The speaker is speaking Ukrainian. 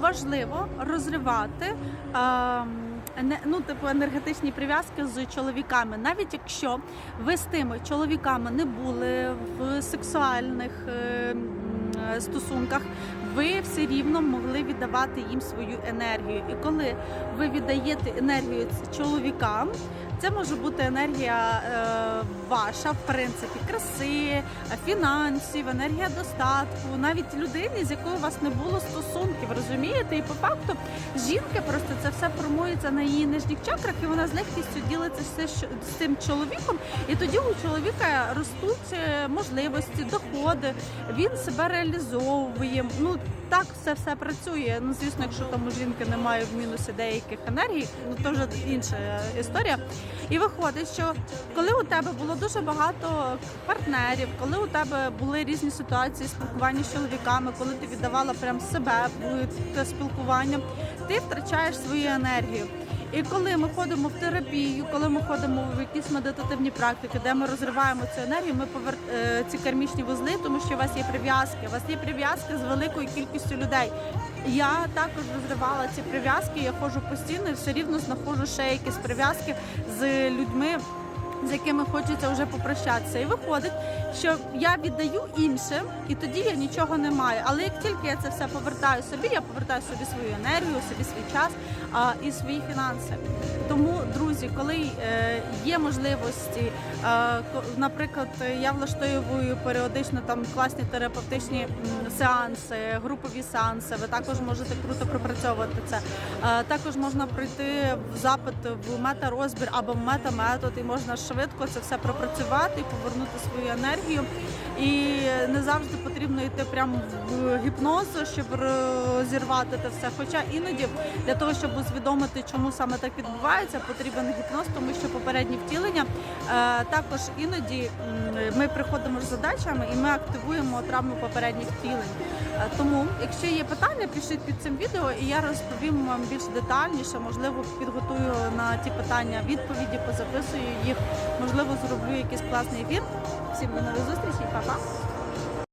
важливо розривати. ем, Ну, типу, енергетичні прив'язки з чоловіками, навіть якщо ви з тими чоловіками не були в сексуальних е, е, стосунках, ви все рівно могли віддавати їм свою енергію. І коли ви віддаєте енергію чоловікам, це може бути енергія е, ваша, в принципі, краси, фінансів, енергія достатку, навіть людини, з якою у вас не було стосунків, розумієте? І по факту жінки просто це все формується на її нижніх чакрах, і вона з легкістю ділиться все з цим чоловіком. І тоді у чоловіка ростуть е, можливості, доходи, він себе реалізовує. Ну так все все працює. Ну звісно, якщо там у жінки немає в мінусі деяких енергій, ну то вже інша історія. І виходить, що коли у тебе було дуже багато партнерів, коли у тебе були різні ситуації спілкування з чоловіками, коли ти віддавала прям себе спілкування, ти втрачаєш свою енергію. І коли ми ходимо в терапію, коли ми ходимо в якісь медитативні практики, де ми розриваємо цю енергію, ми повер... е, ці кармічні вузли, тому що у вас є прив'язки, у вас є прив'язки з великою кількістю людей. Я також розривала ці прив'язки, я ходжу постійно і все рівно знаходжу ще якісь прив'язки з людьми. З якими хочеться вже попрощатися, і виходить, що я віддаю іншим, і тоді я нічого не маю. Але як тільки я це все повертаю собі, я повертаю собі свою енергію, собі свій час а, і свої фінанси. Тому, друзі, коли е, можливості, е, наприклад, я влаштовую періодично там класні терапевтичні сеанси, групові сеанси. Ви також можете круто пропрацьовувати це. Е, також можна пройти в запит в мета-розбір або в мета-метод, і можна швидко це все пропрацювати і повернути свою енергію. І не завжди потрібно йти прямо в гіпноз, щоб розірвати це все. Хоча іноді для того, щоб усвідомити, чому саме так відбувається, потрібен гіпноз, тому що попередні втілення е, також іноді ми приходимо з задачами і ми активуємо травму попередніх втілень. Е, Тому, якщо є питання, пишіть під цим відео, і я розповім вам більш детальніше. Можливо, підготую на ті питання відповіді, позаписую їх. Можливо, зроблю якийсь класний ефір. Всім до нових зустрічей, па-па!